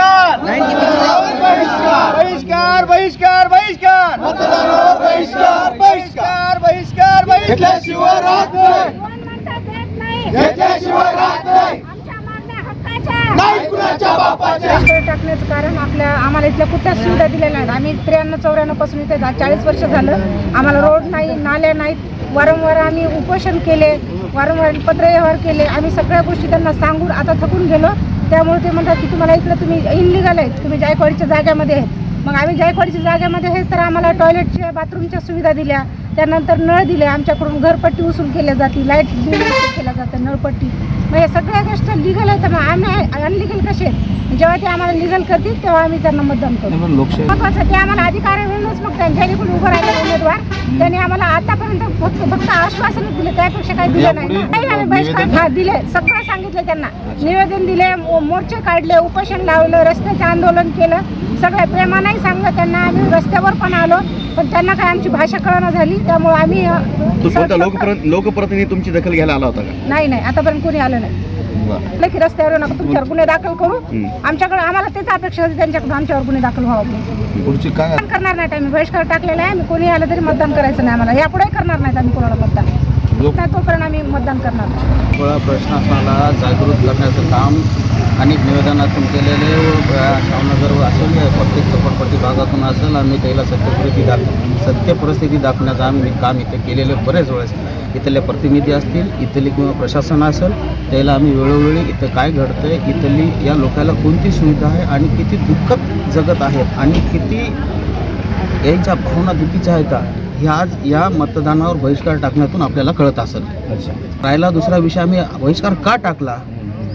बहिष्कार! बहिष्कार! बहिष्कार बहिष्कार बहिष्कार! बहिष्कार बहिष्कार! राहत नाही. घेतल्याशिवाय राहत नाही. टाकण्याचं कारण आपल्या आम्हाला इथल्या कुठल्याच सुविधा दिलेल्या नाहीत. आम्ही त्र्याण्णव चौऱ्याण्णवपासून इथे चाळीस वर्ष झालं. आम्हाला रोड नाही नाल्या नाहीत. वारंवार आम्ही उपोषण केले वारंवार पत्रव्यवहार केले. आम्ही सगळ्या गोष्टी त्यांना सांगून आता थकून गेलो. त्यामुळे ते म्हणतात की तुम्हाला इकडं तुम्ही इनलिगल आहेत. तुम्ही जायकवाडीच्या जाग्यामध्ये आहेत. मग आम्ही जायकवाडीच्या जाग्यामध्ये आहेत तर आम्हाला टॉयलेटच्या बाथरूमच्या सुविधा दिल्या. त्यानंतर नळ दिले आमच्याकडून घरपट्टी वसूल केल्या जाते लाइट बिल वसूल केलं जातं नळपट्टी. मग या सगळ्या गोष्टी लिगल आहेत मग आम्ही अनलिगल कसे जेव्हा ते आम्हाला लिगल करतील तेव्हा आम्ही त्यांना मतदान करू. लोकशाही महत्वाचं ते आम्हाला अधिकारी म्हणूनच मग त्यांच्या कोणी उभं राहिले उमेदवार त्यांनी आम्हाला आतापर्यंत फक्त फक्त आश्वासन दिले त्यापेक्षा काही दिलं नाही. ना. काही आम्ही बहिष्कार हा दिले सगळं सांगितलं त्यांना. निवेदन दिले मोर्चे काढले उपोषण लावलं रस्त्याचे आंदोलन केलं सगळ्या प्रेमानेही सांगलं त्यांना. आम्ही रस्त्यावर पण आलो पण त्यांना काय आमची भाषा कळना झाली. त्यामुळे आम्ही अ, तो कोणता फक्त- लोकप्रति लोकप्रतिनिधी तुमची दखल घ्यायला आला होता का? नाही नाही. आतापर्यंत कोणी आलं नाही. म्हटलं की रस्त्यावर नका तुमच्यावर गुन्हे दाखल करू. आमच्याकडे आम्हाला तेच अपेक्षा होती त्यांच्याकडून आमच्यावर गुन्हे दाखल व्हावं. पुढची काय? करणार नाहीत आम्ही. बहिष्कार टाकलेला आहे. आम्ही कोणी आलं तरी मतदान करायचं नाही आम्हाला. यापुढे करणार नाहीत आम्ही कोणाला मतदान. नाही तोपर्यंत आम्ही मतदान करणार नाही. प्रशासनाला जागृत करण्याचं काम अनेक निवेदनातून केलेले शावनगर असेल प्रत्येक झोपडपट्टी भागातून असेल आम्ही त्याला सत्यपरिस्थिती दाख सत्य परिस्थिती दाखवण्याचं आम्ही काम इथे केलेले बरेच वेळेस. इथले प्रतिनिधी असतील इथली किंवा प्रशासन असेल त्याला आम्ही वेळोवेळी इथं काय घडतं आहे इथली या लोकांना कोणती सुविधा आहे आणि किती दुःखद जगत आहेत आणि किती यांच्या भावना दुखीच्या आहेत का ह्या आज या मतदानावर बहिष्कार टाकण्यातून आपल्याला कळत असेल. राहिला दुसरा विषय आम्ही बहिष्कार का टाकला?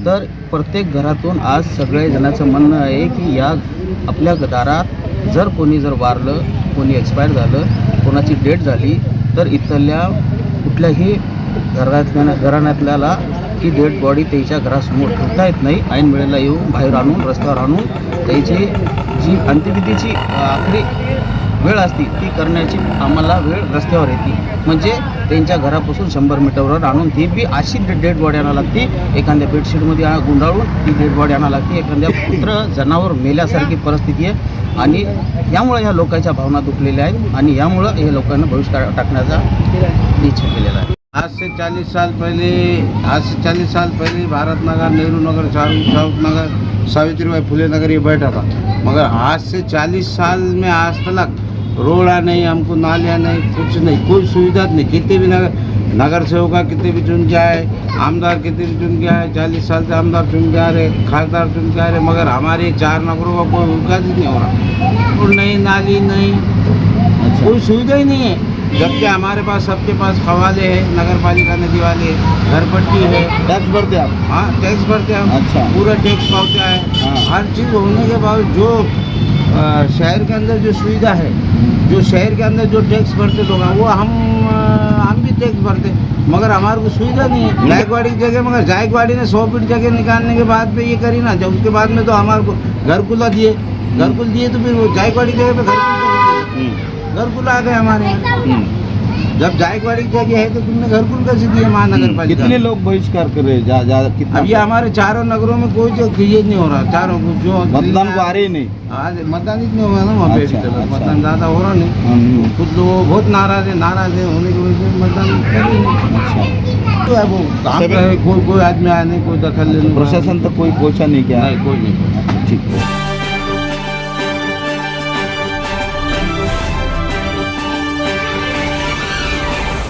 तर प्रत्येक घरातून आज सगळे जणाचं म्हणणं आहे की या आपल्या दारात जर कोणी जर वारलं कोणी एक्सपायर झालं कोणाची डेट झाली तर इथल्या कुठल्याही घरातल्या घराण्यातल्याला ती डेड बॉडी त्याच्या घरासमोर ठेवता येत नाही. ऐन वेळेला येऊन बाहेर आणून रस्त्यावर आणून त्याची जी अंत्यविधीची आखरी वेळ असती ती करण्याची आम्हाला वेळ रस्त्यावर येते. म्हणजे त्यांच्या घरापासून शंभर मीटरवर आणून ती बी अशी डेड बॉडी आणावं लागते. एखाद्या बेडशीटमध्ये गुंडाळून ती डेड बॉडी आणावं लागते. एखाद्या पुत्र जनावर मेल्यासारखी परिस्थिती आहे. आणि यामुळे ह्या लोकांच्या भावना दुखलेल्या आहेत आणि यामुळं हे लोकांना भविष्य टाकण्याचा निश्चय केलेला आहे. आज से 40 साल पहले आज से 40 साल पहले भारत नगर नेहरू नगर चारू चौक नगर सावित्री फुले नगर ये बैठा था। मगर आज से 40 साल में आज तक रोड़ा नहीं हमको नालियाँ नहीं कुछ नहीं कोई सुविधा नहीं। कितने भी नगर नगर सेवका कितने भी चुन के आए आमदार कितने भी चुन के आए चालीस साल से आमदार चुन के आ रहे खासदार चुन के आ रहे मगर हमारे चार नगरों का कोई विकास ही नहीं हो रहा। और नहीं नाली नहीं कोई सुविधा ही नहीं है। जबकि हमारे पास सबके पास हवाले हैं नगर पालिका नदी वाले घरपट्टी है। टैक्स भरते आप? हाँ टैक्स भरते हैं हम। अच्छा। पूरा टैक्स पाते हैं। हाँ। हर चीज़ होने के बाद जो शहर के अंदर जो सुविधा है जो शहर के अंदर जो टैक्स भरते लोग हैं, वो हम हम भी टैक्स भरते मगर हमारे को सुविधा नहीं है। जायकवाड़ी की जगह मगर जायकवाड़ी ने सौ फीट जगह निकालने के बाद पे ये करी ना जब उसके बाद में तो हमारे को घरकुला दिए। घरकुल दिए तो फिर वो जायकवाड़ी जगह जगह पे घरकुल घरकुल आ गए हमारे यहाँ। जब जायकवाड़ी की जगह है तो तुमने घरकुल कैसे दिए महानगर पालिका कितने लोग बहिष्कार कर रहे हैं? जा, जा, कितना अब ये हमारे चारों नगरों में कोई जो ये नहीं हो रहा। चारों को जो मतदान को आ रहे ही नहीं। आज मतदान इतने हुआ ना वहाँ पे अभी। मतदान ज़्यादा हो रहा नहीं। कुछ लोग बहुत नाराज है नाराज है होने की वजह से मतदान कर ही नहीं। है है, कोई कोई आदमी आने कोई दखल लेने प्रशासन तक कोई पहुंचा नहीं क्या। नहीं कोई नहीं। ठीक है।